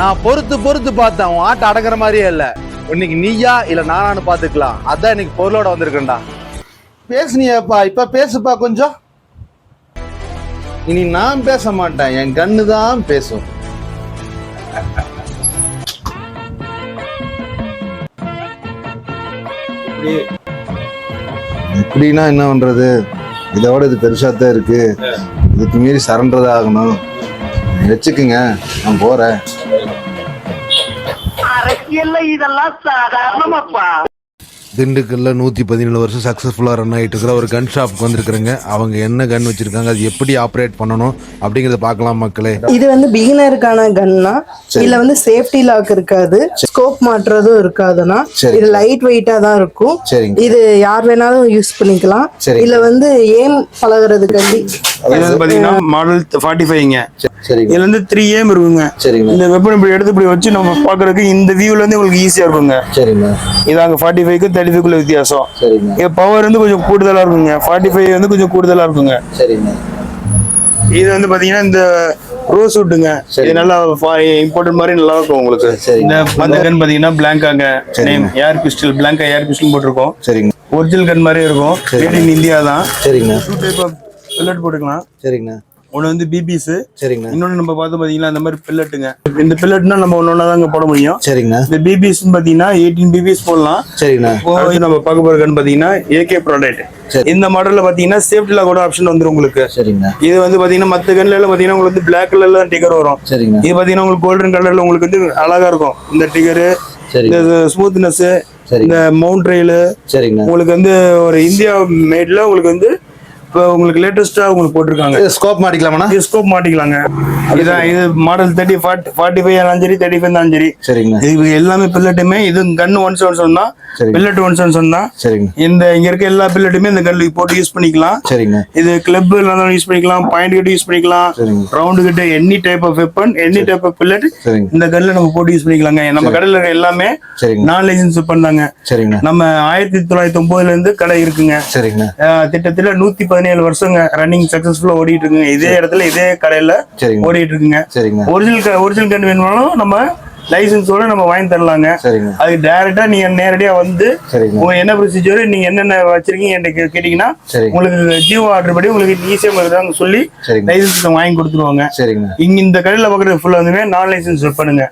நான் பொறுத்து பொறுத்து பார்த்தேன். உன் ஆட்டை அடங்குற மாதிரியே இல்ல. இன்னைக்கு நீயா இல்ல நானான்னு பாத்துக்கலாம் அதான் இன்னைக்கு பொருளோட வந்திருக்கேன்டா. பேசுனியப்பா இப்ப பேசுப்பா கொஞ்சம். இனி நான் பேச மாட்டேன். என் கண்ணு தான் பேசும். எப்படின்னா என்ன பண்றது? இதோட இது பெருசா தான் இருக்கு இதுக்கு மீறி சரண்டது ஆகணும். வச்சுக்குங்க நான் போறேன். அரசியல்ல இதெல்லாம் சாதாரணமாப்பா. திண்டுக்கல்ல நூற்றி பதினேழு வருஷம் சக்ஸஸ்ஃபுல்லாக ரன் ஆகிட்டு இருக்கிற ஒரு கன் ஷாப்புக்கு வந்திருக்கிறேங்க. அவங்க என்ன கன் வச்சிருக்காங்க அது எப்படி ஆப்ரேட் பண்ணணும் அப்படிங்கிறத பார்க்கலாம் மக்களே. இது வந்து பிகினருக்கான கன்னா இதுல வந்து சேஃப்டி லாக் இருக்காது. ஸ்கோப் மாற்றுறதும் இருக்காதுன்னா சரி. இது லைட் வெயிட்டா தான் இருக்கும். சரிங்க. இது யார் வேணாலும் யூஸ் பண்ணிக்கலாம். சரி. இதுல வந்து ஏம் பாத்தீங்கன்னா மாடல் ஃபார்ட்டி ஃபைவ்ங்க இதுல இருந்து த்ரீ ஏம் இருக்குங்க. சரிங்க. இந்த வெப்பன் இப்படி எடுத்து இப்படி வச்சு நம்ம பாக்குறதுக்கு இந்த வியூல இருந்து உங்களுக்கு ஈஸியா இருக்குங்க. சரிங்க. இது அங்க ஃபார்ட்டி ஃபைவ்க்கு தேர்ட்டி ஃபைவ்க்குள்ள வித்தியாசம். சரிங்க. இது பவர் வந்து கொஞ்சம் கூடுதலா இருக்குங்க. ஃபார்ட்டி ஃபைவ் வந்து கொஞ்சம் கூடுதலா இருக்குங்க. சரிங்க. இது வந்து பாத்தீங்கன்னா இந்த ரோஸ் வுட்டுங்க சரி. இது நல்லா இம்பார்ட்டன்ட் மாதிரி நல்லா இருக்கும் உங்களுக்கு. இந்த அந்த கன் பாத்தீங்கன்னா பிளாங்காங்க நேம் ஏர் பிஸ்டல் பிளாங்கா ஏர் பிஸ்டல் போட்டிருக்கோம். சரிங்க. ஒரிஜினல் கன் மாதிரி இருக்கும். இந்தியா தான். சரிங்க. டூ டைப் ஆஃப் பில்லட் போட்டுக்கலாம். சரிங்க. ஒன்று வந்து பிபிஸ் சரிங்க. இன்னொன்று நம்ம பார்த்து பார்த்தீங்கன்னா இந்த மாதிரி பில்லட்டுங்க இந்த பில்லட்னா நம்ம ஒன்று தாங்க போட முடியும். சரிங்க. இந்த பிபிஸ் பார்த்தீங்கன்னா எயிட்டீன் பிபிஸ் போடலாம். சரிங்க. நம்ம பார்க்க போறதுன்னு பார்த்தீங்கன்னா ஏகே ப்ராடக்ட். இந்த மாடல்ல பார்த்தீங்கன்னா சேஃப்டி லாக் கூட ஆப்ஷன் வந்துரும் உங்களுக்கு. சரிங்க. இது வந்து பார்த்தீங்கன்னா மற்ற கன்ல எல்லாம் பார்த்தீங்கன்னா உங்களுக்கு வந்து பிளாக் கலர்ல தான் டிக்கர் வரும். சரிங்க. இது பார்த்தீங்கன்னா உங்களுக்கு கோல்டன் கலர்ல உங்களுக்கு வந்து அழகா இருக்கும். இந்த சரிங்க இந்த ஸ்மூத்னஸ் இந்த மவுண்ட் ரெயிலு சரிங்க. உங்களுக்கு வந்து ஒரு இந்தியா மேட்ல உங்களுக்கு வந்து இப்போ உங்களுக்கு லேட்டஸ்டா உங்களுக்கு போட்டிருக்காங்க. ஸ்கோப் மாட்டிக்கலாமாண்ணா? ஸ்கோப் மாட்டிக்கலாங்க. இதான் இது model thirty forty forty five இருந்தாலும் சரி தேர்ட்டி ஃபைவ் இருந்தாலும் சரி. சரிங்க இது எல்லாமே பில்லட்டுமே இது கன் ஒன் செவன் செவன் தான். பில்லட் ஒன் செவன் செவன் தான் சரிங்க. இந்த இங்க இருக்க எல்லா பில்லட்டுமே இந்த கல்லுக்கு போட்டு யூஸ் பண்ணிக்கலாம். சரிங்க. இது கிளப் இருந்தாலும் யூஸ் பண்ணிக்கலாம் பாயிண்ட் கிட்ட யூஸ் பண்ணிக்கலாம். ரவுண்டு கிட்ட any type of weapon any type of bullet இந்த கல்ல நம்ம போட்டு யூஸ் பண்ணிக்கலாங்க. நம்ம கடையில இருக்க எல்லாமே சரிங்க. நான் லைசன்ஸ் தாங்க சரிங்க. நம்ம ஆயிரத்தி தொள்ளாயிரத்தி ஒன்பதுல இருந்து கடை இருக்குங்க. சரிங்க. திட்டத்துல நூத்தி பதினேழு வருஷங்க ரன்னிங் சக்சஸ்ஃபுல்லா ஓடிட்டு இருக்குங்க இதே இடத்துல இதே கடையில சரிங்க. ஓடிட்டு இருக்குங்க சரிங்க ஒரிஜினல் ஒரிஜினல் கன் வேணும்னாலும் நம்ம லைசன்ஸோட நம்ம வாங்கி தரலாங்க. சரிங்க. அது டைரக்டா நீங்க நேரடியா வந்து உங்க என்ன ப்ரொசீஜர் நீங்க என்னென்ன வச்சிருக்கீங்க என்கிட்ட கேட்டீங்கன்னா உங்களுக்கு ஜியோ ஆர்டர் படி உங்களுக்கு ஈஸியா உங்களுக்கு சொல்லி லைசன்ஸ் வாங்கி கொடுத்துருவாங்க. சரிங்க. இங்க இந்த கடையில பாக்குறது ஃபுல்லா வந்துமே நான் லைசன்ஸ் பண்ணுங்க.